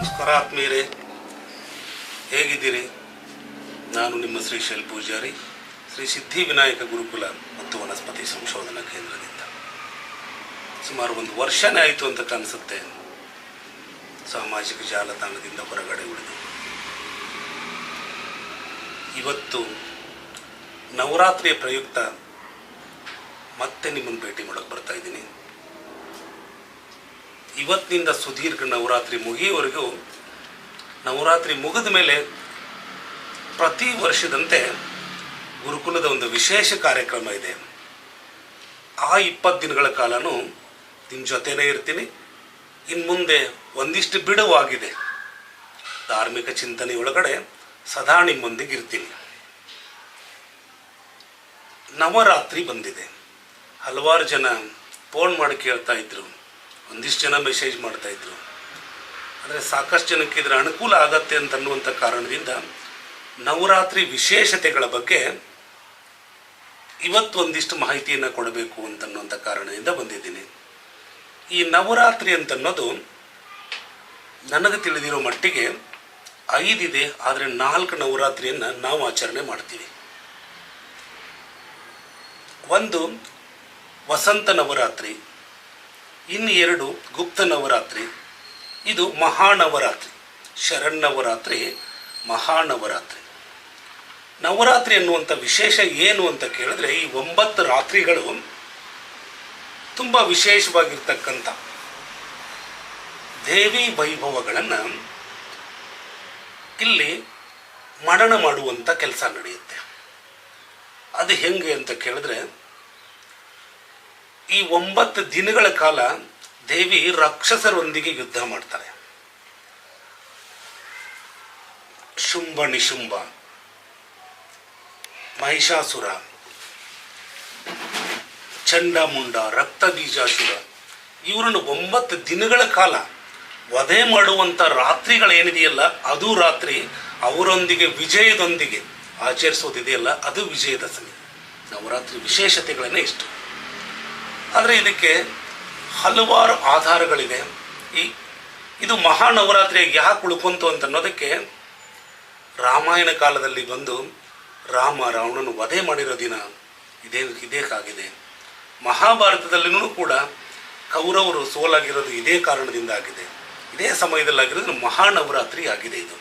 ನಮಸ್ಕಾರ, ಆತ್ಮೀಯರೇ. ಹೇಗಿದ್ದೀರಿ? ನಾನು ನಿಮ್ಮ ಶ್ರೀ ಶೈಲ್ ಪೂಜಾರಿ, ಶ್ರೀ ಸಿದ್ಧಿ ವಿನಾಯಕ ಗುರುಕುಲ ಮತ್ತು ವನಸ್ಪತಿ ಸಂಶೋಧನಾ ಕೇಂದ್ರದಿಂದ. ಸುಮಾರು ಒಂದು ವರ್ಷನೇ ಆಯಿತು ಅಂತ ಕಾಣಿಸುತ್ತೆ. ಸಾಮಾಜಿಕ ಜಾಲತಾಣದಿಂದ ಹೊರಗಡೆ ಉಳಿದು. ಇವತ್ತು ನವರಾತ್ರಿಯ ಪ್ರಯುಕ್ತ ಮತ್ತೆ ನಿಮ್ಮನ್ನು ಭೇಟಿ ಮಾಡೋಕ್ಕೆ ಬರ್ತಾ ಇದ್ದೀನಿ. ಇವತ್ತಿನಿಂದ ಸುದೀರ್ಘ ನವರಾತ್ರಿ ಮುಗಿಯುವವರೆಗೂ ನವರಾತ್ರಿ ಮುಗಿದ ಮೇಲೆ ಪ್ರತಿ ವರ್ಷದಂತೆ ಗುರುಕುಲದ ಒಂದು ವಿಶೇಷ ಕಾರ್ಯಕ್ರಮ ಇದೆ. ಆ ಇಪ್ಪತ್ತು ದಿನಗಳ ಕಾಲನೂ ನಿಮ್ಮ ಜೊತೆನೇ ಇರ್ತೀನಿ. ಇನ್ನು ಮುಂದೆ ಒಂದಿಷ್ಟು ಬಿಡುವಾಗಿದೆ. ಧಾರ್ಮಿಕ ಚಿಂತನೆಯೊಳಗಡೆ ಸದಾ ನಿಮ್ಮೊಂದಿಗೆ ಇರ್ತೀನಿ ನವರಾತ್ರಿ ಬಂದಿದೆ. ಹಲವಾರು ಜನ ಫೋನ್ ಮಾಡಿ ಕೇಳ್ತಾ ಇದ್ರು. ಒಂದಿಷ್ಟು ಜನ ಮೆಸೇಜ್ ಮಾಡ್ತಾ ಇದ್ರು. ಆದರೆ ಸಾಕಷ್ಟು ಜನಕ್ಕೆ ಇದರ ಅನುಕೂಲ ಆಗತ್ತೆ ಅಂತ ಅನ್ನುವಂಥ ಕಾರಣದಿಂದ ನವರಾತ್ರಿ ವಿಶೇಷತೆಗಳ ಬಗ್ಗೆ ಇವತ್ತು ಒಂದಿಷ್ಟು ಮಾಹಿತಿಯನ್ನು ಕೊಡಬೇಕು ಅಂತನ್ನುವಂಥ ಕಾರಣದಿಂದ ಬಂದಿದ್ದೀನಿ. ಈ ನವರಾತ್ರಿ ಅಂತನ್ನೋದು ನನಗೆ ತಿಳಿದಿರೋ ಮಟ್ಟಿಗೆ ಐದಿದೆ, ಆದರೆ ನಾಲ್ಕು ನವರಾತ್ರಿಯನ್ನು ನಾವು ಆಚರಣೆ ಮಾಡ್ತೀವಿ. ಒಂದು ವಸಂತ ನವರಾತ್ರಿ. ಇನ್ನು ಎರಡು ಗುಪ್ತ ನವರಾತ್ರಿ ಇದು ಮಹಾನವರಾತ್ರಿ. ಶರನ್ನವರಾತ್ರಿ, ಮಹಾನವರಾತ್ರಿ. ನವರಾತ್ರಿ ಅನ್ನುವಂಥ ವಿಶೇಷ ಏನು ಅಂತ ಕೇಳಿದ್ರೆ ಈ ಒಂಬತ್ತು ರಾತ್ರಿಗಳು ತುಂಬ ವಿಶೇಷವಾಗಿರ್ತಕ್ಕಂಥ ದೇವಿ ವೈಭವಗಳನ್ನು ಇಲ್ಲಿ ಮನನ ಮಾಡುವಂಥ ಕೆಲಸ ನಡೆಯುತ್ತೆ. ಅದು ಹೆಂಗೆ ಅಂತ ಕೇಳಿದ್ರೆ ಈ ಒಂಬತ್ತು ದಿನಗಳ ಕಾಲ ದೇವಿ ರಾಕ್ಷಸರೊಂದಿಗೆ ಯುದ್ಧ ಮಾಡ್ತಾರೆ. ಶುಂಭ ನಿಶುಂಭ, ಮಹಿಷಾಸುರ, ಚಂಡಮುಂಡ ರಕ್ತ ಬೀಜಾಸುರ ಇವರನ್ನು ಒಂಬತ್ತು ದಿನಗಳ ಕಾಲ ವಧೆ ಮಾಡುವಂಥ ರಾತ್ರಿಗಳೇನಿದೆಯಲ್ಲ, ಅದು ರಾತ್ರಿ ಅವರೊಂದಿಗೆ ವಿಜಯದೊಂದಿಗೆ ಆಚರಿಸೋದಿದೆಯಲ್ಲ, ಅದು ವಿಜಯದಶಮಿ ನವರಾತ್ರಿ ವಿಶೇಷತೆಗಳನ್ನೇ ಇಷ್ಟು. ಆದರೆ ಇದಕ್ಕೆ ಹಲವಾರು ಆಧಾರಗಳಿವೆ. ಈ ಇದು ಮಹಾನವರಾತ್ರಿಯಾಗಿ ಯಾಕೆ ಉಳ್ಕೊಂತು ಅಂತ ಅನ್ನೋದಕ್ಕೆ ರಾಮಾಯಣ ಕಾಲದಲ್ಲಿ ಬಂದು ರಾಮ ರಾವಣನು ವಧೆ ಮಾಡಿರೋ ದಿನ ಇದೇ ಇದೇಕಾಗಿದೆ ಮಹಾಭಾರತದಲ್ಲಿನೂ ಕೂಡ ಕೌರವರು ಸೋಲಾಗಿರೋದು ಇದೇ ಕಾರಣದಿಂದ ಆಗಿದೆ ಇದೇ ಸಮಯದಲ್ಲಾಗಿರೋದು ಮಹಾನವರಾತ್ರಿ ಆಗಿದೆ ಇದು.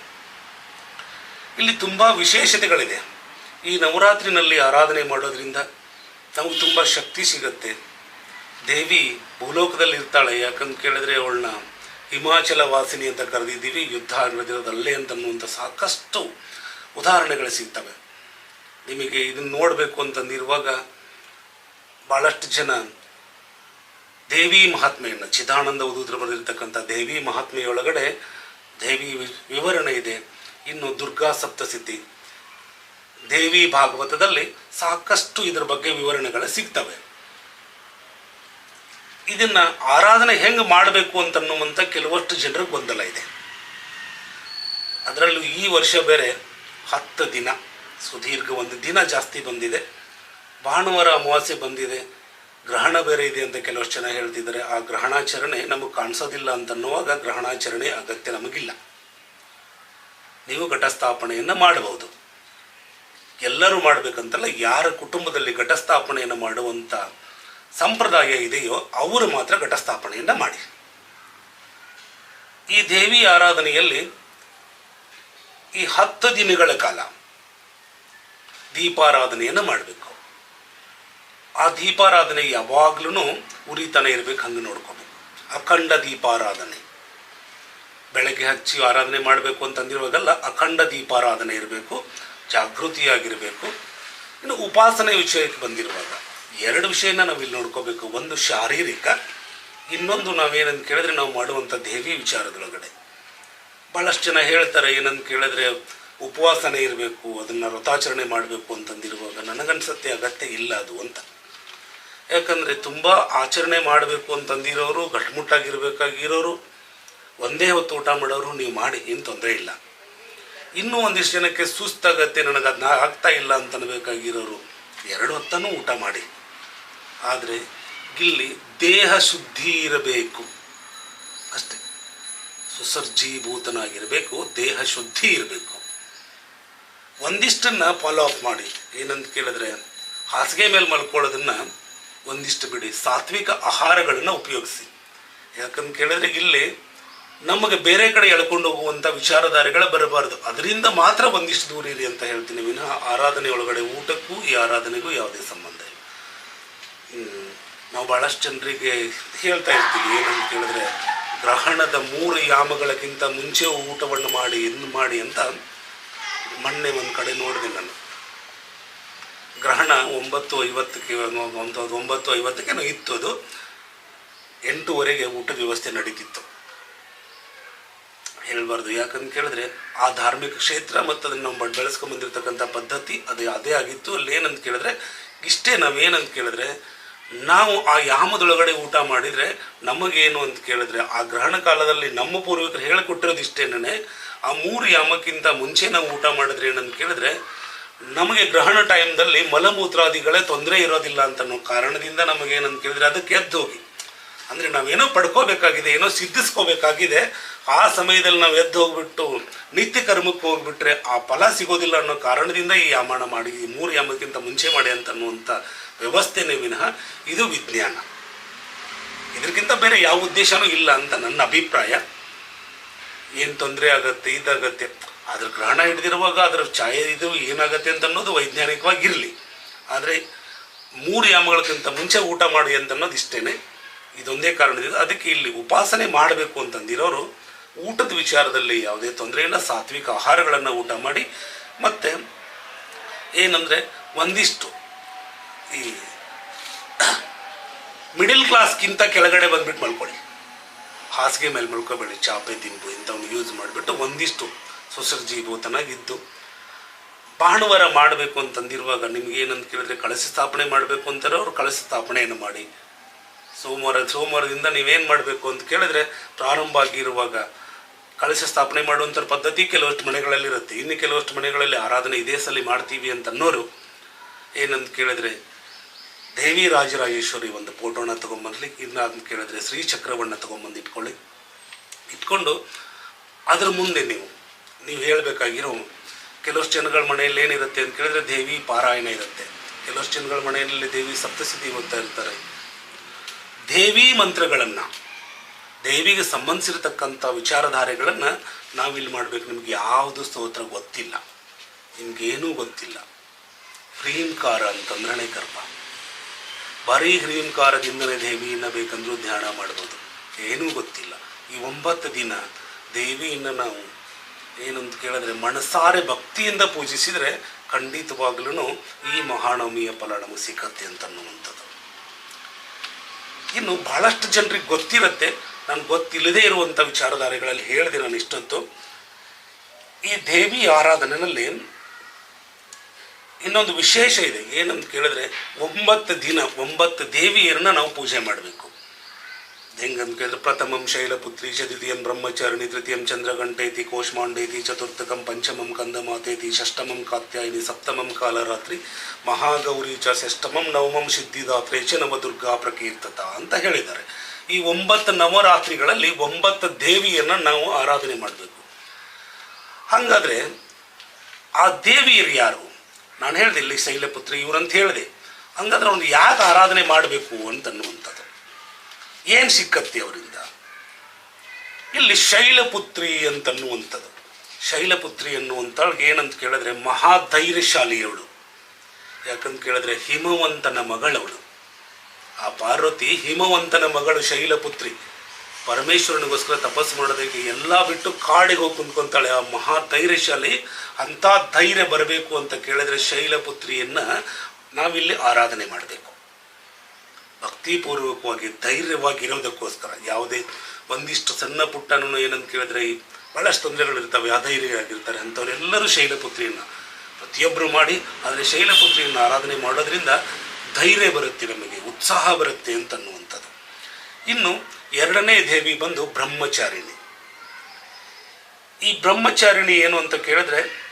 ಇಲ್ಲಿ ತುಂಬ ವಿಶೇಷತೆಗಳಿದೆ. ಈ ನವರಾತ್ರಿನಲ್ಲಿ ಆರಾಧನೆ ಮಾಡೋದ್ರಿಂದ ನಮಗೆ ತುಂಬ ಶಕ್ತಿ ಸಿಗತ್ತೆ. ದೇವಿ ಭೂಲೋಕದಲ್ಲಿ ಇರ್ತಾಳೆ, ಯಾಕಂತ ಕೇಳಿದ್ರೆ ಅವಳನ್ನ ಹಿಮಾಚಲ ವಾಸಿನಿ ಅಂತ ಕರೆದಿದ್ದೀವಿ, ಯುದ್ಧ ನಡೆದಿರೋದು ಅಲ್ಲೇ ಅಂತನ್ನುವಂಥ ಸಾಕಷ್ಟು ಉದಾಹರಣೆಗಳು ಸಿಗ್ತವೆ. ನಿಮಗೆ ಇದನ್ನು ನೋಡಬೇಕು ಅಂತಂದಿರುವಾಗ ಭಾಳಷ್ಟು ಜನ ದೇವಿ ಮಹಾತ್ಮೆಯನ್ನು, ಚಿದಾನಂದ ಉದೂದ್ರ ಬರೆದಿರ್ತಕ್ಕಂಥ ದೇವಿ ಮಹಾತ್ಮೆಯೊಳಗಡೆ ದೇವಿ ವಿವರಣೆ ಇದೆ. ಇನ್ನು ದುರ್ಗಾ ಸಪ್ತಸಿದ್ಧಿ, ದೇವಿ ಭಾಗವತದಲ್ಲಿ ಸಾಕಷ್ಟು ಇದರ ಬಗ್ಗೆ ವಿವರಣೆಗಳು ಸಿಗ್ತವೆ. ಇದನ್ನ ಆರಾಧನೆ ಹೆಂಗೆ ಮಾಡಬೇಕು ಅಂತನ್ನುವಂಥ ಕೆಲವಷ್ಟು ಜನರಿಗೆ ಗೊಂದಲ ಇದೆ. ಅದರಲ್ಲೂ ಈ ವರ್ಷ ಬೇರೆ ಹತ್ತು ದಿನ ಸುದೀರ್ಘ ಒಂದು ದಿನ ಜಾಸ್ತಿ ಬಂದಿದೆ. ಭಾನುವಾರ ಅಮಾವಾಸ್ಯೆ ಬಂದಿದೆ. ಗ್ರಹಣ ಬೇರೆ ಇದೆ ಅಂತ ಕೆಲವಷ್ಟು ಜನ ಹೇಳ್ತಿದ್ದಾರೆ. ಆ ಗ್ರಹಣಾಚರಣೆ ನಮಗೆ ಕಾಣಿಸೋದಿಲ್ಲ ಅಂತನ್ನುವಾಗ ಗ್ರಹಣಾಚರಣೆ ಅಗತ್ಯ ನಮಗಿಲ್ಲ. ನೀವು ಘಟಸ್ಥಾಪನೆಯನ್ನು ಮಾಡಬಹುದು ಎಲ್ಲರೂ ಮಾಡಬೇಕಂತಲ್ಲ ಯಾರ ಕುಟುಂಬದಲ್ಲಿ ಘಟಸ್ಥಾಪನೆಯನ್ನು ಮಾಡುವಂಥ ಸಂಪ್ರದಾಯ ಇದೆಯೋ ಅವರು ಮಾತ್ರ ಘಟಸ್ಥಾಪನೆಯನ್ನು ಮಾಡಿ ಈ ದೇವಿ ಆರಾಧನೆಯಲ್ಲಿ ಈ ಹತ್ತು ದಿನಗಳ ಕಾಲ ದೀಪಾರಾಧನೆಯನ್ನು ಮಾಡಬೇಕು. ಆ ದೀಪಾರಾಧನೆ ಯಾವಾಗ್ಲೂ ಉರಿತನ ಇರಬೇಕು, ಹಂಗೆ ನೋಡ್ಕೋಬೇಕು. ಅಖಂಡ ದೀಪಾರಾಧನೆ. ಬೆಳಗ್ಗೆ ಹಚ್ಚಿ ಆರಾಧನೆ ಮಾಡಬೇಕು ಅಂತಂದಿರುವಾಗಲ್ಲ ಅಖಂಡ ದೀಪಾರಾಧನೆ ಇರಬೇಕು, ಜಾಗೃತಿಯಾಗಿರಬೇಕು. ಇನ್ನು ಉಪಾಸನೆ ವಿಷಯಕ್ಕೆ ಬಂದಿರುವಾಗ ಎರಡು ವಿಷಯನ ನಾವು ಇಲ್ಲಿ ನೋಡ್ಕೋಬೇಕು. ಒಂದು ಶಾರೀರಿಕ, ಇನ್ನೊಂದು ನಾವೇನಂತ ಕೇಳಿದ್ರೆ ನಾವು ಮಾಡುವಂಥ ದೇವಿ ವಿಚಾರದೊಳಗಡೆ. ಭಾಳಷ್ಟು ಜನ ಹೇಳ್ತಾರೆ, ಏನಂತ ಕೇಳಿದ್ರೆ ಉಪವಾಸನೆ ಇರಬೇಕು, ಅದನ್ನು ವ್ರತಾಚರಣೆ ಮಾಡಬೇಕು ಅಂತಂದಿರುವಾಗ ನನಗನ್ಸತ್ತೆ ಅಗತ್ಯ ಇಲ್ಲ ಅದು ಅಂತ. ಯಾಕಂದರೆ ತುಂಬ ಆಚರಣೆ ಮಾಡಬೇಕು ಅಂತಂದಿರೋರು, ಗಟ್ಮುಟ್ಟಾಗಿರ್ಬೇಕಾಗಿರೋರು, ಒಂದೇ ಹೊತ್ತು ಊಟ ಮಾಡೋರು, ನೀವು ಮಾಡಿ, ಏನು ತೊಂದರೆ ಇಲ್ಲ. ಇನ್ನೂ ಒಂದಿಷ್ಟು ಜನಕ್ಕೆ ಸುಸ್ತಾಗತ್ತೆ ನನಗೆ ಅದನ್ನ ಆಗ್ತಾ ಇಲ್ಲ ಅಂತ ಅನ್ಬೇಕಾಗಿರೋರು ಎರಡು ಹೊತ್ತನೂ ಊಟ ಮಾಡಿ. ಆದರೆ ಇಲ್ಲಿ ದೇಹ ಶುದ್ಧಿ ಇರಬೇಕು. ಅಷ್ಟೇ. ಸುಸರ್ಜೀಭೂತನಾಗಿರಬೇಕು, ದೇಹ ಶುದ್ಧಿ ಇರಬೇಕು. ಒಂದಿಷ್ಟನ್ನು ಫಾಲೋ ಅಪ್ ಮಾಡಿ. ಏನಂತ ಕೇಳಿದ್ರೆ, ಹಾಸಿಗೆ ಮೇಲೆ ಮಲ್ಕೊಳ್ಳೋದನ್ನು ಒಂದಿಷ್ಟು ಬಿಡಿ, ಸಾತ್ವಿಕ ಆಹಾರಗಳನ್ನು ಉಪಯೋಗಿಸಿ. ಯಾಕಂತ ಕೇಳಿದ್ರೆ ಇಲ್ಲಿ ನಮಗೆ ಬೇರೆ ಕಡೆ ಎಳ್ಕೊಂಡು ಹೋಗುವಂಥ ವಿಚಾರಧಾರೆಗಳು ಬರಬಾರ್ದು. ಅದರಿಂದ ಮಾತ್ರ ಒಂದಿಷ್ಟು ದೂರ ಇರಿ ಅಂತ ಹೇಳ್ತೀನಿ ವಿನಃ. ಆರಾಧನೆ ಒಳಗಡೆ ಊಟಕ್ಕೂ ಈ ಆರಾಧನೆಗೂ ಯಾವುದೇ ಸಂಬಂಧ. ನಾವು ಭಾಳಷ್ಟು ಜನರಿಗೆ ಹೇಳ್ತಾ ಇರ್ತೀವಿ, ಏನಂತ ಕೇಳಿದ್ರೆ ಗ್ರಹಣದ ಮೂರು ಯಾಮಗಳಕ್ಕಿಂತ ಮುಂಚೆ ಊಟವನ್ನು ಮಾಡಿ ಇನ್ನು ಮಾಡಿ ಅಂತ ಮೊನ್ನೆ ಒಂದು ಕಡೆ ನೋಡಿದೆ ನಾನು. ಗ್ರಹಣ ಒಂಬತ್ತು ಐವತ್ತಕ್ಕೆ ಒಂದು ಒಂಬತ್ತು ಐವತ್ತಕ್ಕೇನೋ ಇತ್ತು ಅದು. ಎಂಟೂವರೆಗೆ ಊಟದ ವ್ಯವಸ್ಥೆ ನಡೀತಿತ್ತು. ಹೇಳಬಾರ್ದು, ಯಾಕಂತ ಕೇಳಿದ್ರೆ ಆ ಧಾರ್ಮಿಕ ಕ್ಷೇತ್ರ ಮತ್ತು ಅದನ್ನು ನಾವು ಬಡ್ ಬೆಳೆಸ್ಕೊಂಡ್ ಬಂದಿರತಕ್ಕಂಥ ಪದ್ಧತಿ ಅದು ಅದೇ ಆಗಿತ್ತು. ಅಲ್ಲಿ ಏನಂತ ಕೇಳಿದ್ರೆ ಇಷ್ಟೇ ನಾವೇನಂತ ಕೇಳಿದ್ರೆ ನಾವು ಆ ಯಾಮದೊಳಗಡೆ ಊಟ ಮಾಡಿದರೆ ನಮಗೇನು ಅಂತ ಕೇಳಿದ್ರೆ, ಆ ಗ್ರಹಣ ಕಾಲದಲ್ಲಿ ನಮ್ಮ ಪೂರ್ವಿಕರು ಹೇಳಿಕೊಟ್ಟಿರೋದು ಇಷ್ಟೇನೆ ಆ ಮೂರು ಯಾಮಕ್ಕಿಂತ ಮುಂಚೆ ನಾವು ಊಟ ಮಾಡಿದ್ರೆ ಏನಂತ ಕೇಳಿದ್ರೆ, ನಮಗೆ ಗ್ರಹಣ ಟೈಮ್ದಲ್ಲಿ ಮಲಮೂತ್ರಾದಿಗಳೇ ತೊಂದರೆ ಇರೋದಿಲ್ಲ ಅಂತ ಅನ್ನೋ ಕಾರಣದಿಂದ ನಮಗೇನಂತ ಕೇಳಿದ್ರೆ ಅದಕ್ಕೆ ಎದ್ದು ಹೋಗಿ ಅಂದರೆ ನಾವೇನೋ ಪಡ್ಕೋಬೇಕಾಗಿದೆ, ಏನೋ ಸಿದ್ಧಿಸ್ಕೋಬೇಕಾಗಿದೆ, ಆ ಸಮಯದಲ್ಲಿ ನಾವು ಎದ್ದು ಹೋಗ್ಬಿಟ್ಟು ನಿತ್ಯ ಕರ್ಮಕ್ಕೆ ಹೋಗ್ಬಿಟ್ರೆ ಆ ಫಲ ಸಿಗೋದಿಲ್ಲ ಅನ್ನೋ ಕಾರಣದಿಂದ ಈ ಯಾಮಣ ಮಾಡಿ, ಈ ಮೂರು ಯಾಮಕ್ಕಿಂತ ಮುಂಚೆ ಮಾಡಿ ಅಂತ ಅನ್ನುವಂಥ ವ್ಯವಸ್ಥೆನೇ ವಿನಃ ಇದು ವಿಜ್ಞಾನ. ಇದಕ್ಕಿಂತ ಬೇರೆ ಯಾವ ಉದ್ದೇಶನೂ ಇಲ್ಲ ಅಂತ ನನ್ನ ಅಭಿಪ್ರಾಯ. ಏನು ತೊಂದರೆ ಆಗತ್ತೆ, ಇದಾಗತ್ತೆ? ಅದ್ರ ಗ್ರಹಣ ಹಿಡಿದಿರುವಾಗ ಅದರ ಛಾಯೆ ಇದು ಏನಾಗತ್ತೆ ಅಂತ ಅನ್ನೋದು ವೈಜ್ಞಾನಿಕವಾಗಿ ಇರಲಿ ಆದರೆ ಮೂರು ಯಾಮಗಳಕ್ಕಿಂತ ಮುಂಚೆ ಊಟ ಮಾಡಿ ಅಂತ ಅನ್ನೋದು ಇಷ್ಟೇ ಇದೊಂದೇ ಕಾರಣದಿಂದ ಅದಕ್ಕೆ ಇಲ್ಲಿ ಉಪಾಸನೆ ಮಾಡಬೇಕು ಅಂತಂದಿರೋರು ಊಟದ ವಿಚಾರದಲ್ಲಿ ಯಾವುದೇ ತೊಂದರೆ ಸಾತ್ವಿಕ ಆಹಾರಗಳನ್ನು ಊಟ ಮಾಡಿ. ಮತ್ತು ಏನಂದರೆ, ಒಂದಿಷ್ಟು ಈ ಮಿಡಿಲ್ ಕ್ಲಾಸ್ಗಿಂತ ಕೆಳಗಡೆ ಬಂದ್ಬಿಟ್ಟು ಮಲ್ಕೊಳ್ಳಿ. ಹಾಸಿಗೆ ಮೇಲೆ ಮಲ್ಕೋಬೇಡಿ, ಚಾಪೆ ದಿಂಬು ಇಂಥವನ್ನು ಯೂಸ್ ಮಾಡಿಬಿಟ್ಟು ಒಂದಿಷ್ಟು ಸುಸರ್ಜೀಭೂತನಾಗಿದ್ದು ಭಾನುವಾರ ಮಾಡಬೇಕು ಅಂತಂದಿರುವಾಗ ನಿಮ್ಗೆ ಏನಂತ ಕೇಳಿದ್ರೆ ಕಳಸಿ ಸ್ಥಾಪನೆ ಮಾಡಬೇಕು ಅಂತಾರೆ, ಅವರು ಕಳಸಿ ಸ್ಥಾಪನೆಯನ್ನು ಮಾಡಿ. ಸೋಮವಾರ, ಸೋಮವಾರದಿಂದ ನೀವೇನು ಮಾಡಬೇಕು ಅಂತ ಕೇಳಿದ್ರೆ ಪ್ರಾರಂಭ ಆಗಿರುವಾಗ ಕಳಸ ಸ್ಥಾಪನೆ ಮಾಡುವಂಥ ಪದ್ಧತಿ ಕೆಲವಷ್ಟು ಮನೆಗಳಲ್ಲಿರುತ್ತೆ. ಇನ್ನು ಕೆಲವಷ್ಟು ಮನೆಗಳಲ್ಲಿ ಆರಾಧನೆ ಇದೇ ಸಲ ಮಾಡ್ತೀವಿ ಅಂತ ಅನ್ನೋರು ಏನಂತ ಕೇಳಿದ್ರೆ ದೇವಿ ರಾಜರಾಜೇಶ್ವರಿ ಒಂದು ಫೋಟೋನ ಇನ್ನು ಅದನ್ನ ಕೇಳಿದ್ರೆ ಶ್ರೀಚಕ್ರವನ್ನು ತೊಗೊಂಬಂದು ಇಟ್ಕೊಳ್ಳಿ. ಇಟ್ಕೊಂಡು ಅದ್ರ ಮುಂದೆ ನೀವು ನೀವು ಹೇಳಬೇಕಾಗಿರೋ ಕೆಲವಷ್ಟು ಜನಗಳ ಮನೆಯಲ್ಲಿ ಏನಿರುತ್ತೆ ಅಂತ ಕೇಳಿದ್ರೆ ದೇವಿ ಪಾರಾಯಣ ಇರುತ್ತೆ. ಕೆಲವಷ್ಟು ಜನಗಳ ಮನೆಯಲ್ಲಿ ದೇವಿ ಸಪ್ತಸಿದ್ಧಿ ಓದ್ತಾ ಇರ್ತಾರೆ. ದೇವಿ ಮಂತ್ರಗಳನ್ನು, ದೇವಿಗೆ ಸಂಬಂಧಿಸಿರತಕ್ಕಂಥ ವಿಚಾರಧಾರೆಗಳನ್ನು ನಾವಿಲ್ಲಿ ಮಾಡಬೇಕು. ನಿಮ್ಗೆ ಯಾವುದು ಸ್ತೋತ್ರ ಗೊತ್ತಿಲ್ಲ. ನಿಮ್ಗೇನೂ ಗೊತ್ತಿಲ್ಲ. ಫ್ರೀಂಕಾರ ಅಂತಂದ್ರನೇ ಗರ್ಭ ಬರೀ ಹ್ರೀಂಕಾರದಿಂದಲೇ ದೇವಿಯನ್ನು ಬೇಕಂದ್ರೂ ಧ್ಯಾನ ಮಾಡ್ಬೋದು. ಏನೂ ಗೊತ್ತಿಲ್ಲ. ಈ ಒಂಬತ್ತು ದಿನ ದೇವಿಯನ್ನು ನಾವು ಏನಂತ ಕೇಳಿದ್ರೆ ಮನಸಾರೆ ಭಕ್ತಿಯಿಂದ ಪೂಜಿಸಿದರೆ ಖಂಡಿತವಾಗ್ಲೂ ಈ ಮಹಾನವಮಿಯ ಫಲ ನಮಗೆ ಸಿಕ್ಕತ್ತೆ ಅಂತ ಅನ್ನುವಂಥದ್ದು. ಇನ್ನು ಬಹಳಷ್ಟು ಜನರಿಗೆ ಗೊತ್ತಿರುತ್ತೆ. ನಾನು ಗೊತ್ತಿಲ್ಲದೇ ಇರುವಂಥ ವಿಚಾರಧಾರೆಗಳಲ್ಲಿ ಹೇಳಿದೆ ನಾನು ಇಷ್ಟೊತ್ತು ಈ ದೇವಿ ಆರಾಧನೆಯಲ್ಲಿ ಇನ್ನೊಂದು ವಿಶೇಷ ಇದೆ. ಏನಂತ ಕೇಳಿದ್ರೆ ಒಂಬತ್ತು ದಿನ, ಒಂಬತ್ತು ದೇವಿಯರನ್ನ ನಾವು ಪೂಜೆ ಮಾಡಬೇಕು. ಹೆಂಗಂತ ಕೇಳಿದ್ರೆ ಪ್ರಥಮಂ ಶೈಲಪುತ್ರಿ ಚತುರ್ಥಿಯಂ ಬ್ರಹ್ಮಚಾರಿಣಿ ತೃತೀಯಂ ಚಂದ್ರಗಂಟೈತಿ ಕೋಶ್ಮಾಂಡೈತಿ ಚತುರ್ಥಕಂ ಪಂಚಮಂ ಕಂದಮಾತೈತಿ ಷಷ್ಟಮಂ ಕಾತ್ಯಾಯಿನಿ ಸಪ್ತಮಂ ಕಾಲರಾತ್ರಿ ಮಹಾಗೌರಿ ಚ ಷಷ್ಟಮಂ ನವಮಂ ಸಿದ್ಧಿದಾತ್ರೆ ಚ ನವದುರ್ಗಾ ಪ್ರಕೀರ್ತತ ಅಂತ ಹೇಳಿದ್ದಾರೆ. ಈ ಒಂಬತ್ತು ನವರಾತ್ರಿಗಳಲ್ಲಿ ಒಂಬತ್ತು ದೇವಿಯನ್ನ ನಾವು ಆರಾಧನೆ ಮಾಡಬೇಕು. ಹಾಗಾದ್ರೆ ಆ ದೇವಿಯರು ಯಾರು? ನಾನು ಹೇಳಿದೆ, ಇಲ್ಲಿ ಶೈಲಪುತ್ರಿ, ಇವರಂತ ಹೇಳಿದೆ. ಹಂಗಾದ್ರೆ ಅವ್ನು ಯಾಕೆ ಆರಾಧನೆ ಮಾಡಬೇಕು ಅಂತ ಅನ್ನುವಂಥದ್ದು. ಏನು ಸಿಕ್ಕತ್ತೆ ಅವರಿಂದ? ಇಲ್ಲಿ ಶೈಲಪುತ್ರಿ ಅಂತನ್ನುವಂಥದ್ದು ಶೈಲಪುತ್ರಿ ಅನ್ನುವಂಥವ್ಳಿಗೆ ಏನಂತ ಕೇಳಿದ್ರೆ ಮಹಾಧೈರ್ಯಶಾಲಿಯವಳು. ಯಾಕಂತ ಕೇಳಿದ್ರೆ ಹಿಮವಂತನ ಮಗಳವಳು. ಆ ಪಾರ್ವತಿ ಹಿಮವಂತನ ಮಗಳು ಶೈಲಪುತ್ರಿ. ಪರಮೇಶ್ವರನಿಗೋಸ್ಕರ ತಪಸ್ಸು ಮಾಡೋದಕ್ಕೆ ಎಲ್ಲ ಬಿಟ್ಟು ಕಾಡಿಗೆ ಹೋಗಿ ಕುಂತ್ಕೊಂತಾಳೆ ಆ ಮಹಾ ಧೈರ್ಯಶಾಲಿ. ಅಂಥ ಧೈರ್ಯ ಬರಬೇಕು ಅಂತ ಕೇಳಿದ್ರೆ ಶೈಲಪುತ್ರಿಯನ್ನ ನಾವಿಲ್ಲಿ ಆರಾಧನೆ ಮಾಡಬೇಕು. ಭಕ್ತಿಪೂರ್ವಕವಾಗಿ, ಧೈರ್ಯವಾಗಿರೋದಕ್ಕೋಸ್ಕರ, ಯಾವುದೇ ಒಂದಿಷ್ಟು ಸಣ್ಣ ಪುಟ್ಟನೂ ಏನಂತ ಕೇಳಿದ್ರೆ ಭಾಳಷ್ಟು ತೊಂದರೆಗಳಿರ್ತವೆ ಅಧೈರ್ಯರಾಗಿರ್ತಾರೆ ಅಂಥವರೆಲ್ಲರೂ ಶೈಲಪುತ್ರಿಯನ್ನು ಪ್ರತಿಯೊಬ್ಬರು ಮಾಡಿ, ಆದರೆ ಶೈಲಪುತ್ರಿಯನ್ನು ಆರಾಧನೆ ಮಾಡೋದ್ರಿಂದ ಧೈರ್ಯ ಬರುತ್ತೆ ನಮಗೆ, ಉತ್ಸಾಹ ಬರುತ್ತೆ ಅಂತ ಅನ್ನುವಂಥದ್ದು ಇನ್ನು ಎರಡನೇ ದೇವಿ ಬಂದು ಬ್ರಹ್ಮಚಾರಿಣಿ. ಈ ಬ್ರಹ್ಮಚಾರಿಣಿ ಏನು ಅಂತ ಕೇಳಿದ್ರೆ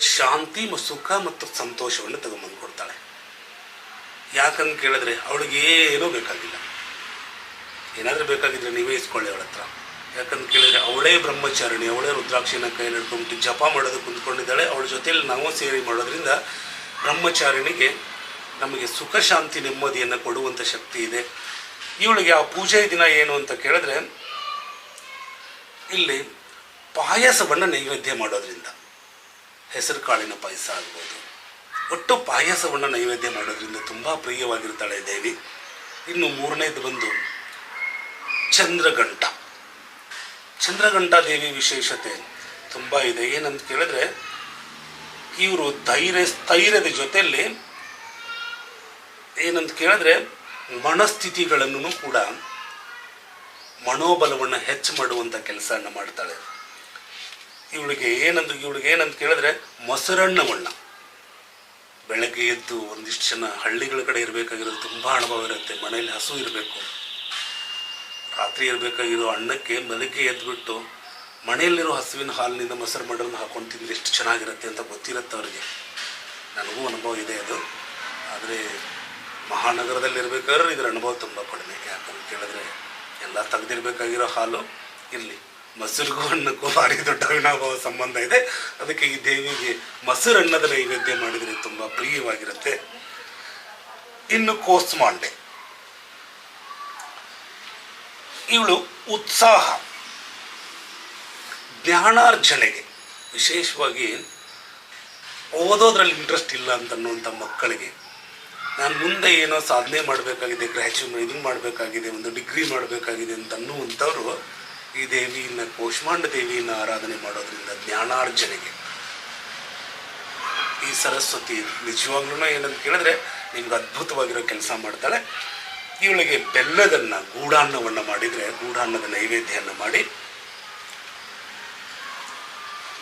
ಶಾಂತಿ ಮತ್ತು ಸುಖ ಮತ್ತು ಸಂತೋಷವನ್ನು ತಗೊಂಬಂದು ಕೊಡ್ತಾಳೆ. ಯಾಕಂತ ಕೇಳಿದ್ರೆ ಅವಳಿಗೆ ಏನೂ ಬೇಕಾಗಿಲ್ಲ. ಏನಾದರೂ ಬೇಕಾಗಿದ್ರೆ ನೀವೇ ಇಸ್ಕೊಳ್ಳಿ ಅವಳ ಹತ್ರ. ಯಾಕಂತ ಕೇಳಿದ್ರೆ ಅವಳೇ ಬ್ರಹ್ಮಚಾರಿಣಿ, ಅವಳೇ ರುದ್ರಾಕ್ಷಿನ ಕೈಯಲ್ಲಿ ಹಿಡ್ಕೊಂಡು ಜಪ ಮಾಡೋದು ಕುಂತ್ಕೊಂಡಿದ್ದಾಳೆ. ಅವಳ ಜೊತೆಯಲ್ಲಿ ನಾವು ಸೇರಿ ಮಾಡೋದ್ರಿಂದ ಬ್ರಹ್ಮಚಾರಿಣಿಗೆ ನಮಗೆ ಸುಖ, ಶಾಂತಿ ನೆಮ್ಮದಿಯನ್ನು ಕೊಡುವಂಥ ಶಕ್ತಿ ಇದೆ. ಇವಳಿಗೆ ಆ ಪೂಜೆ ದಿನ ಏನು ಅಂತ ಕೇಳಿದ್ರೆ, ಇಲ್ಲಿ ಪಾಯಸವನ್ನು ನೈವೇದ್ಯ ಮಾಡೋದ್ರಿಂದ, ಹೆಸರು ಕಾಳಿನ ಪಾಯಸ ಆಗ್ಬೋದು. ಒಟ್ಟು ಪಾಯಸವನ್ನು ನೈವೇದ್ಯ ಮಾಡೋದ್ರಿಂದ ತುಂಬ ಪ್ರಿಯವಾಗಿರ್ತಾಳೆ ದೇವಿ. ಇನ್ನು ಮೂರನೇದು ಬಂದು ಚಂದ್ರಗಂಟ ಚಂದ್ರಗಂಟ ದೇವಿ ವಿಶೇಷತೆ ತುಂಬ ಇದೆ. ಏನಂತ ಕೇಳಿದ್ರೆ, ಇವರು ಧೈರ್ಯ ಸ್ಥೈರ್ಯದ ಜೊತೆಯಲ್ಲಿ ಏನಂತ ಕೇಳಿದ್ರೆ ಮನಸ್ಥಿತಿಗಳನ್ನು ಕೂಡ ಮನೋಬಲವನ್ನು ಹೆಚ್ಚು ಮಾಡುವಂಥ ಕೆಲಸವನ್ನು ಮಾಡ್ತಾಳೆ. ಇವಳಿಗೆ ಏನಂತ ಇವಳಿಗೆ ಏನಂತ ಕೇಳಿದ್ರೆ ಮೊಸರಣ್ಣವಣ್ಣ ಬೆಳಗ್ಗೆ ಎದ್ದು ಒಂದಿಷ್ಟು ಜನ ಹಳ್ಳಿಗಳ ಕಡೆ ಇರಬೇಕಾಗಿರೋದು ತುಂಬ ಅನುಭವ ಇರುತ್ತೆ. ಮನೆಯಲ್ಲಿ ಹಸು ಇರಬೇಕು. ರಾತ್ರಿ ಇರಬೇಕಾಗಿರೋ ಅನ್ನಕ್ಕೆ ಬೆಳಗ್ಗೆ ಎದ್ದುಬಿಟ್ಟು ಮನೆಯಲ್ಲಿರೋ ಹಸುವಿನ ಹಾಲಿನಿಂದ ಮೊಸರು ಮಾಡೋದನ್ನ ಹಾಕೊಂಡು ತಿಂದ್ರೆ ಎಷ್ಟು ಚೆನ್ನಾಗಿರುತ್ತೆ ಅಂತ ಗೊತ್ತಿರುತ್ತೆ ಅವರಿಗೆ. ನನಗೂ ಅನುಭವ ಇದೆ ಅದು. ಆದರೆ ಮಹಾನಗರದಲ್ಲಿ ಇರಬೇಕಾದ್ರೆ ಇದರ ಅನುಭವ ತುಂಬ ಕಡಿಮೆ. ಯಾಕಂತ ಕೇಳಿದ್ರೆ ಎಲ್ಲ ತೆಗೆದಿರ್ಬೇಕಾಗಿರೋ ಹಾಲು ಇಲ್ಲಿ ಮೊಸರಿಗೂ ಅನ್ನಕ್ಕೂ ಭಾರಿ ದೊಡ್ಡ ಅವಿನಾಭಾವ ಸಂಬಂಧ ಇದೆ. ಅದಕ್ಕೆ ಈ ದೇವಿಗೆ ಮೊಸರನ್ನದ ನೈವೇದ್ಯ ಮಾಡಿದರೆ ತುಂಬ ಪ್ರಿಯವಾಗಿರುತ್ತೆ. ಇನ್ನು ಕೋಸ್ಮಾಂಡೆ. ಇವಳು ಉತ್ಸಾಹ. ಜ್ಞಾನಾರ್ಜನೆಗೆ. ವಿಶೇಷವಾಗಿ ಓದೋದ್ರಲ್ಲಿ ಇಂಟ್ರೆಸ್ಟ್ ಇಲ್ಲ ಅಂತ ಅನ್ನುವಂಥ ಮಕ್ಕಳಿಗೆ ನಾನು ಮುಂದೆ ಏನೋ ಸಾಧನೆ ಮಾಡಬೇಕಾಗಿದೆ ಗ್ರ್ಯಾಜುಯೇಟ್ ಇದು ಮಾಡಬೇಕಾಗಿದೆ, ಒಂದು ಡಿಗ್ರಿ ಮಾಡಬೇಕಾಗಿದೆ ಅಂತ ಅನ್ನುವಂಥವ್ರು ಈ ದೇವಿಯನ್ನ, ಕೋಷ್ಮಾಂಡ ದೇವಿಯನ್ನ ಆರಾಧನೆ ಮಾಡೋದ್ರಿಂದ ಜ್ಞಾನಾರ್ಜನೆಗೆ. ಈ ಸರಸ್ವತಿ ನಿಜವಾಗ್ಲೂ ಏನಂತ ಕೇಳಿದ್ರೆ ನಿಮ್ಗೆ ಅದ್ಭುತವಾಗಿರೋ ಕೆಲಸ ಮಾಡ್ತಾಳೆ. ಇವಳಿಗೆ ಬೆಲ್ಲದನ್ನ ಗೂಢಾನ್ನವನ್ನು ಮಾಡಿದರೆ ಗೂಢಾನ್ನದ ನೈವೇದ್ಯವನ್ನು ಮಾಡಿ.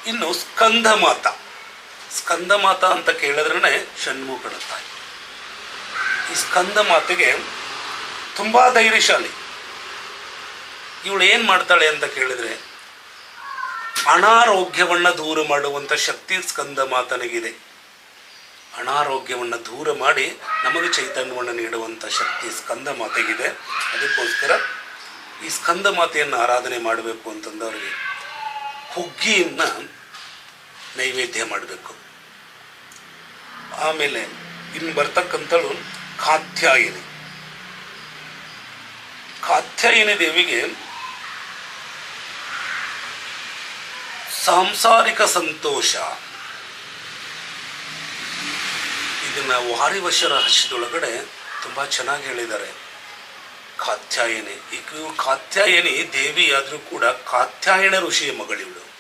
ಇನ್ನು ಸ್ಕಂದ ಮಾತ ಸ್ಕಂದ ಮಾತ ಅಂತ ಕೇಳಿದ್ರೆ ಷಣ್ಮುಖನ ತಾಯಿ ಈ ಸ್ಕಂದ ಮಾತೆಗೆ ತುಂಬ ಧೈರ್ಯಶಾಲಿ. ಇವಳು ಏನು ಮಾಡ್ತಾಳೆ ಅಂತ ಕೇಳಿದ್ರೆ, ಅನಾರೋಗ್ಯವನ್ನು ದೂರ ಮಾಡುವಂಥ ಶಕ್ತಿ ಸ್ಕಂದ ಮಾತನಿಗಿದೆ. ಅನಾರೋಗ್ಯವನ್ನು ದೂರ ಮಾಡಿ ನಮಗೆ ಚೈತನ್ಯವನ್ನು ನೀಡುವಂಥ ಶಕ್ತಿ ಸ್ಕಂದ ಮಾತೆಗಿದೆ. ಅದಕ್ಕೋಸ್ಕರ ಈ ಸ್ಕಂದ ಮಾತೆಯನ್ನು ಆರಾಧನೆ ಮಾಡಬೇಕು ಅಂತಂದವ್ರಿಗೆ ಹುಗ್ಗಿಯನ್ನು ನೈವೇದ್ಯ ಮಾಡಬೇಕು. ಆಮೇಲೆ ಇನ್ನು ಬರ್ತಕ್ಕಂಥಳು ಕಾತ್ಯಾಯಿನಿ ಕಾತ್ಯಾಯಿನಿ ದೇವಿಗೆ ಸಾಂಸಾರಿಕ ಸಂತೋಷ. ಇದನ್ನ ವಾರಿವಶ ರಹಸ್ಯದೊಳಗಡೆ ತುಂಬ ಚೆನ್ನಾಗಿ ಹೇಳಿದ್ದಾರೆ. ಕಾತ್ಯಾಯನಿ ಈಗ ಕಾತ್ಯಾಯಿನಿ ದೇವಿ ಆದರೂ ಕೂಡ ಕಾತ್ಯಾಯನ ಋಷಿಯ ಮಗಳಿವಳು.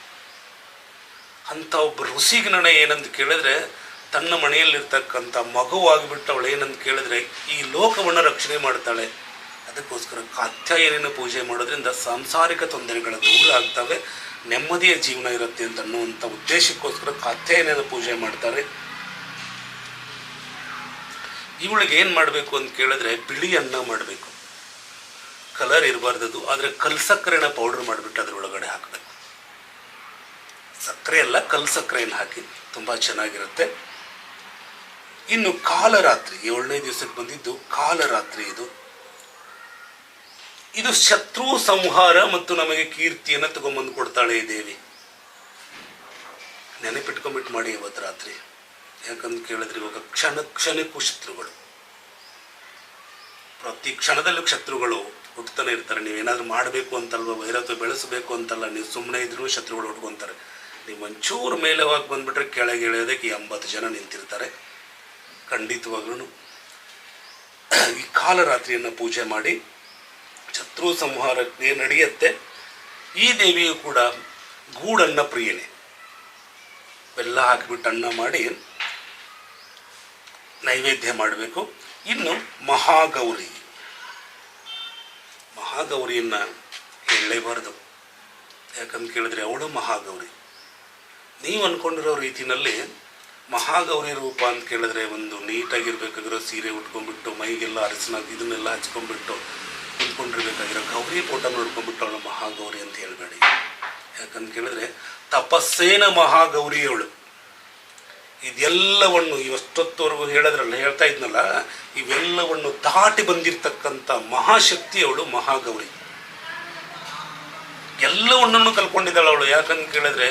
ಅಂತ ಒಬ್ಬ ಋಷಿಗೆ ನನ್ನ ಏನಂತ ಕೇಳಿದ್ರೆ ತನ್ನ ಮನೆಯಲ್ಲಿರ್ತಕ್ಕಂಥ ಮಗುವಾಗಿಬಿಟ್ಟು ಅವಳು ಏನಂತ ಕೇಳಿದ್ರೆ ಈ ಲೋಕವನ್ನು ರಕ್ಷಣೆ ಮಾಡ್ತಾಳೆ. ಅದಕ್ಕೋಸ್ಕರ ಕಾತ್ಯಾಯನಿನ ಪೂಜೆ ಮಾಡೋದ್ರಿಂದ ಸಾಂಸಾರಿಕ ತೊಂದರೆಗಳ ದೂರ ಆಗ್ತವೆ. ನೆಮ್ಮದಿಯ ಜೀವನ ಇರುತ್ತೆ ಅಂತ ಅನ್ನುವಂಥ ಉದ್ದೇಶಕ್ಕೋಸ್ಕರ ಕಾತ್ಯಾಯನ ಪೂಜೆ ಮಾಡ್ತಾರೆ. ಇವಳಿಗೆ ಏನು ಮಾಡಬೇಕು ಅಂತ ಕೇಳಿದ್ರೆ ಬಿಳಿ ಅನ್ನ ಮಾಡಬೇಕು. ಕಲರ್ ಇರಬಾರ್ದದು, ಆದರೆ ಕಲ್ ಸಕ್ಕರೆನ ಪೌಡರ್ ಮಾಡಿಬಿಟ್ಟು ಅದರೊಳಗಡೆ ಹಾಕಬೇಕು. ಸಕ್ಕರೆ ಅಲ್ಲ ಕಲ್ ಸಕ್ಕರೆಯನ್ನು ಹಾಕಿ. ತುಂಬ ಚೆನ್ನಾಗಿರುತ್ತೆ. ಇನ್ನು ಕಾಲರಾತ್ರಿ, ಏಳನೇ ದಿವಸಕ್ಕೆ ಬಂದಿದ್ದು ಕಾಲರಾತ್ರಿ ಇದು. ಇದು ಶತ್ರು ಸಂಹಾರ ಮತ್ತು ನಮಗೆ ಕೀರ್ತಿಯನ್ನು ತಗೊಂಬಂದು ಕೊಡ್ತಾಳೆ ಈ ದೇವಿ. ನೆನಪಿಟ್ಕೊಂಬಿಟ್ಟು ಮಾಡಿ ಇವತ್ತು ರಾತ್ರಿ. ಯಾಕಂತ ಕೇಳಿದ್ರೆ ಇವಾಗ ಕ್ಷಣ ಕ್ಷಣಕ್ಕೂ ಶತ್ರುಗಳು. ಪ್ರತಿ ಕ್ಷಣದಲ್ಲೂ ಶತ್ರುಗಳು ಹುಟ್ಟುತ್ತಾನೆ ಇರ್ತಾರೆ. ನೀವು ಏನಾದರೂ ಮಾಡಬೇಕು ಅಂತಲ್ವ, ವೈರತ್ವ ಬೆಳೆಸಬೇಕು ಅಂತಲ್ಲ, ನೀವು ಸುಮ್ಮನೆ ಇದ್ರೂ ಶತ್ರುಗಳು ಹುಟ್ಕೊಂತಾರೆ. ನೀವು ಒಂಚೂರು ಮೇಲೆ ಹೋಗಿ ಬಂದ್ಬಿಟ್ರೆ ಕೆಳಗೆ ಇಳಿಯೋದಕ್ಕೆ ಎಂಬತ್ತು ಜನ ನಿಂತಿರ್ತಾರೆ. ಖಂಡಿತವಾಗ್ಲೂ ಈ ಕಾಲರಾತ್ರಿಯನ್ನು ಪೂಜೆ ಮಾಡಿ ಶತ್ರು ಸಂಹಾರಕ್ಕೆ ನಡೆಯುತ್ತೆ. ಈ ದೇವಿಯು ಕೂಡ ಗೂಡನ್ನ ಪ್ರಿಯನೇ. ಬೆಲ್ಲ ಹಾಕಿಬಿಟ್ಟು ಅನ್ನ ಮಾಡಿ ನೈವೇದ್ಯ ಮಾಡಬೇಕು. ಇನ್ನು ಮಹಾಗೌರಿ. ಮಹಾಗೌರಿಯನ್ನು ಹೇಳಲೇಬಾರದು. ಯಾಕಂತ ಕೇಳಿದ್ರೆ ಅವಳು ಮಹಾಗೌರಿ. ನೀವು ಅಂದ್ಕೊಂಡಿರೋ ರೀತಿನಲ್ಲಿ ಮಹಾಗೌರಿ ರೂಪ ಅಂತ ಕೇಳಿದ್ರೆ ಒಂದು ನೀಟಾಗಿರ್ಬೇಕಾಗಿರೋ ಸೀರೆ ಉಟ್ಕೊಂಡ್ಬಿಟ್ಟು, ಮೈಗೆಲ್ಲ ಅರಸಿನ ಇದನ್ನೆಲ್ಲ ಹಚ್ಕೊಂಡ್ಬಿಟ್ಟು ಕುಂತ್ಕೊಂಡಿರ್ಬೇಕಾಗಿರೋ ಗೌರಿ ಫೋಟೋ ನೋಡ್ಕೊಂಡ್ಬಿಟ್ಟು ಅವಳು ಮಹಾಗೌರಿ ಅಂತ ಹೇಳ್ಬೇಡಿ. ಯಾಕಂತ ಕೇಳಿದ್ರೆ ತಪಸ್ಸೇನ ಮಹಾಗೌರಿ ಅವಳು ಇದೆಲ್ಲವನ್ನು ಇವಷ್ಟೊತ್ತವರೆಗೂ ಹೇಳೋದ್ರಲ್ಲ, ಹೇಳ್ತಾ ಇದ್ನಲ್ಲ, ಇವೆಲ್ಲವನ್ನು ದಾಟಿ ಬಂದಿರತಕ್ಕಂಥ ಮಹಾಶಕ್ತಿ ಅವಳು ಮಹಾಗೌರಿ. ಎಲ್ಲವನ್ನೂ ಕಲ್ಕೊಂಡಿದ್ದಾಳೆ ಅವಳು. ಯಾಕಂತ ಕೇಳಿದ್ರೆ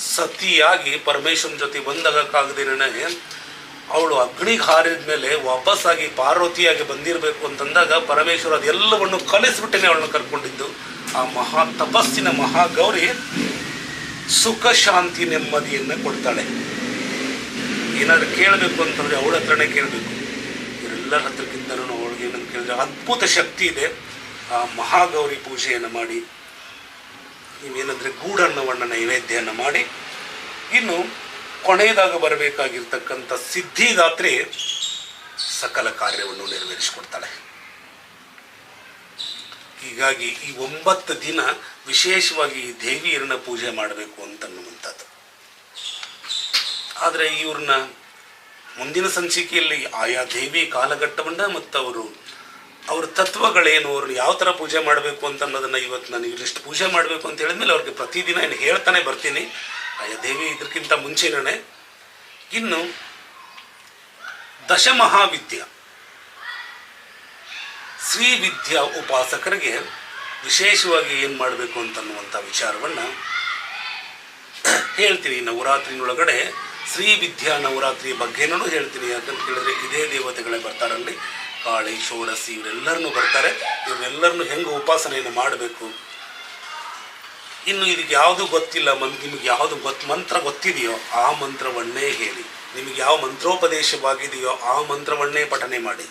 ಸತಿಯಾಗಿ ಪರಮೇಶ್ವರನ ಜೊತೆ ಬಂದಾಗಕ್ಕಾಗದೇನೆ ಅವಳು ಅಗ್ನಿಗೆ ಹಾರಿದ ಮೇಲೆ ವಾಪಸ್ಸಾಗಿ ಪಾರ್ವತಿಯಾಗಿ ಬಂದಿರಬೇಕು ಅಂತಂದಾಗ ಪರಮೇಶ್ವರ ಅದೆಲ್ಲವನ್ನು ಕಲಿಸ್ಬಿಟ್ಟೇನೆ ಅವಳನ್ನ ಕರ್ಕೊಂಡಿದ್ದು. ಆ ಮಹಾ ತಪಸ್ಸಿನ ಮಹಾಗೌರಿ ಸುಖ ಶಾಂತಿ ನೆಮ್ಮದಿಯನ್ನು ಕೊಡ್ತಾಳೆ. ಏನಾದರೂ ಕೇಳಬೇಕು ಅಂತಂದರೆ ಅವಳ ಹತ್ರನೇ ಕೇಳಬೇಕು. ಇವರೆಲ್ಲರ ಹತ್ರಕ್ಕಿಂತಲೂ ಅವಳಿಗೆ ಏನಂತ ಕೇಳಿದ್ರೆ ಅದ್ಭುತ ಶಕ್ತಿ ಇದೆ. ಆ ಮಹಾಗೌರಿ ಪೂಜೆಯನ್ನು ಮಾಡಿ ನೀವೇನಂದರೆ ಗೂಡನ್ನವನ್ನು ನೈವೇದ್ಯನ ಮಾಡಿ, ಇನ್ನು ಕೊನೆಯದಾಗ ಬರಬೇಕಾಗಿರ್ತಕ್ಕಂಥ ಸಿದ್ಧಿದಾತ್ರಿ ಸಕಲ ಕಾರ್ಯವನ್ನು ನೆರವೇರಿಸಿಕೊಡ್ತಾಳೆ. ಹೀಗಾಗಿ ಈ ಒಂಬತ್ತು ದಿನ ವಿಶೇಷವಾಗಿ ಈ ದೇವಿಯರನ್ನ ಪೂಜೆ ಮಾಡಬೇಕು ಅಂತನ್ನುವಂಥದ್ದು ಆದರೆ ಇವ್ರನ್ನ ಮುಂದಿನ ಸಂಚಿಕೆಯಲ್ಲಿ ಆಯಾ ದೇವಿ ಕಾಲಘಟ್ಟವನ್ನ ಮತ್ತು ಅವರು ಅವ್ರ ತತ್ವಗಳೇನು ಅವ್ರು ಯಾವ ಥರ ಪೂಜೆ ಮಾಡಬೇಕು ಅಂತ ಅನ್ನೋದನ್ನ ಇವತ್ತು ನಾನು ಇವ್ರಿಷ್ಟು ಪೂಜೆ ಮಾಡಬೇಕು ಅಂತ ಹೇಳಿದ್ಮೇಲೆ ಅವ್ರಿಗೆ ಪ್ರತಿದಿನ ಏನು ಹೇಳ್ತಾನೆ ಬರ್ತೀನಿ. ಆಯಾ ದೇವಿ ಇದಕ್ಕಿಂತ ಮುಂಚೆನೇ ಇನ್ನು ದಶಮಹಾವಿದ್ಯ. ಶ್ರೀ ವಿದ್ಯಾ ಉಪಾಸಕರಿಗೆ ವಿಶೇಷವಾಗಿ ಏನು ಮಾಡಬೇಕು ಅಂತನ್ನುವಂಥ ವಿಚಾರವನ್ನು ಹೇಳ್ತೀನಿ. ನವರಾತ್ರಿನೊಳಗಡೆ ಶ್ರೀ ವಿದ್ಯಾ ನವರಾತ್ರಿ ಬಗ್ಗೆನೂ ಹೇಳ್ತೀನಿ. ಯಾಕಂತ ಕೇಳಿದ್ರೆ ಇದೇ ದೇವತೆಗಳೇ ಬರ್ತಾರಲ್ಲಿ. ಕಾಳಿ ಷೋಡಸಿ ಇವರೆಲ್ಲರನ್ನೂ ಬರ್ತಾರೆ. ಇವರೆಲ್ಲರನ್ನು ಹೆಂಗೆ ಉಪಾಸನೆಯನ್ನು ಮಾಡಬೇಕು? ಇನ್ನು ಇದಕ್ಕೆ ಯಾವುದು ಗೊತ್ತಿಲ್ಲ, ಮನ್, ನಿಮಗೆ ಯಾವುದು ಗೊತ್ತು ಮಂತ್ರ ಗೊತ್ತಿದೆಯೋ ಆ ಮಂತ್ರವನ್ನೇ ಹೇಳಿ. ನಿಮಗೆ ಯಾವ ಮಂತ್ರೋಪದೇಶವಾಗಿದೆಯೋ ಆ ಮಂತ್ರವನ್ನೇ ಪಠನೆ ಮಾಡಿ.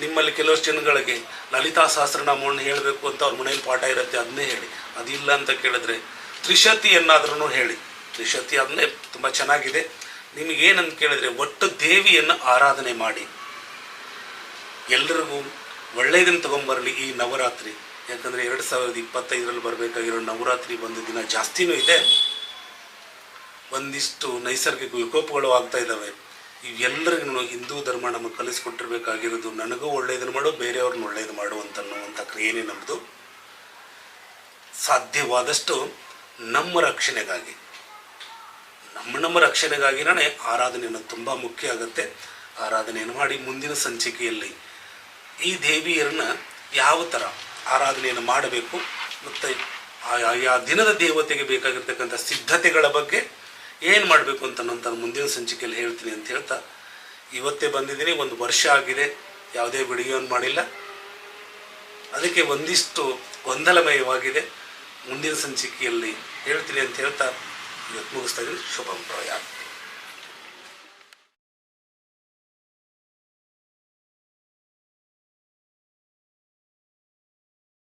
ನಿಮ್ಮಲ್ಲಿ ಕೆಲವಷ್ಟು ಜನಗಳಿಗೆ ಲಲಿತಾ ಸಹಸ್ರನಾಮವನ್ನು ಹೇಳಬೇಕು ಅಂತ ಅವ್ರ ಮನೇಲಿ ಪಾಠ ಇರುತ್ತೆ, ಅದನ್ನೇ ಹೇಳಿ. ಅದಿಲ್ಲ ಅಂತ ಕೇಳಿದ್ರೆ ತ್ರಿಶತಿಯನ್ನಾದ್ರೂ ಹೇಳಿ. ತ್ರಿಶತಿ ಅದನ್ನೇ ತುಂಬ ಚೆನ್ನಾಗಿದೆ. ನಿಮಗೇನಂತ ಕೇಳಿದ್ರೆ ಒಟ್ಟು ದೇವಿಯನ್ನು ಆರಾಧನೆ ಮಾಡಿ. ಎಲ್ಲರಿಗೂ ಒಳ್ಳೆಯದನ್ನು ತಗೊಂಬರಲಿ ಈ ನವರಾತ್ರಿ. ಯಾಕಂದರೆ ಎರಡು ಸಾವಿರದ ಇಪ್ಪತ್ತೈದರಲ್ಲಿ ಬರಬೇಕಾಗಿರೋ ನವರಾತ್ರಿ ಒಂದು ದಿನ ಜಾಸ್ತಿನೂ ಇದೆ. ಒಂದಿಷ್ಟು ನೈಸರ್ಗಿಕ ವಿಕೋಪಗಳು ಆಗ್ತಾ ಇದ್ದಾವೆ ಇವೆಲ್ಲರಿಗೂ ಹಿಂದೂ ಧರ್ಮ ನಮಗೆ ಕಲಿಸ್ಕೊಟ್ಟಿರ್ಬೇಕಾಗಿರೋದು, ನನಗೂ ಒಳ್ಳೆಯದನ್ನು ಮಾಡು, ಬೇರೆಯವ್ರನ್ನ ಒಳ್ಳೆಯದು ಮಾಡು ಅಂತ ಅನ್ನುವಂಥ ಕ್ರಿಯೆನೇ ನಮ್ಮದು ಸಾಧ್ಯವಾದಷ್ಟು ನಮ್ಮ ರಕ್ಷಣೆಗಾಗಿ, ನಮ್ಮ ನಮ್ಮ ರಕ್ಷಣೆಗಾಗಿನೇ ಆರಾಧನೆಯನ್ನು ತುಂಬ ಮುಖ್ಯ ಆಗುತ್ತೆ. ಆರಾಧನೆಯನ್ನು ಮಾಡಿ ಮುಂದಿನ ಸಂಚಿಕೆಯಲ್ಲಿ ಈ ದೇವಿಯರನ್ನ ಯಾವ ಥರ ಆರಾಧನೆಯನ್ನು ಮಾಡಬೇಕು ಮತ್ತು ಆಯಾ ದಿನದ ದೇವತೆಗೆ ಬೇಕಾಗಿರ್ತಕ್ಕಂಥ ಸಿದ್ಧತೆಗಳ ಬಗ್ಗೆ ಏನು ಮಾಡಬೇಕು ಅಂತ ನಾನು ಮುಂದಿನ ಸಂಚಿಕೆಯಲ್ಲಿ ಹೇಳ್ತೀನಿ ಅಂತ ಹೇಳ್ತಾ ಇವತ್ತೇ ಬಂದಿದ್ದೀನಿ. ಒಂದು ವರ್ಷ ಆಗಿದೆ. ಯಾವುದೇ ವಿಡಿಯೋನ್ ಮಾಡಿಲ್ಲ. ಅದಕ್ಕೆ ಒಂದಿಷ್ಟು ಗೊಂದಲಮಯವಾಗಿದೆ. ಮುಂದಿನ ಸಂಚಿಕೆಯಲ್ಲಿ ಹೇಳ್ತೀನಿ ಅಂತ ಹೇಳ್ತಾ ಇವತ್ತು ಮುಗಿಸ್ತಾ ಇದ್ದೀನಿ. ಶುಭಂ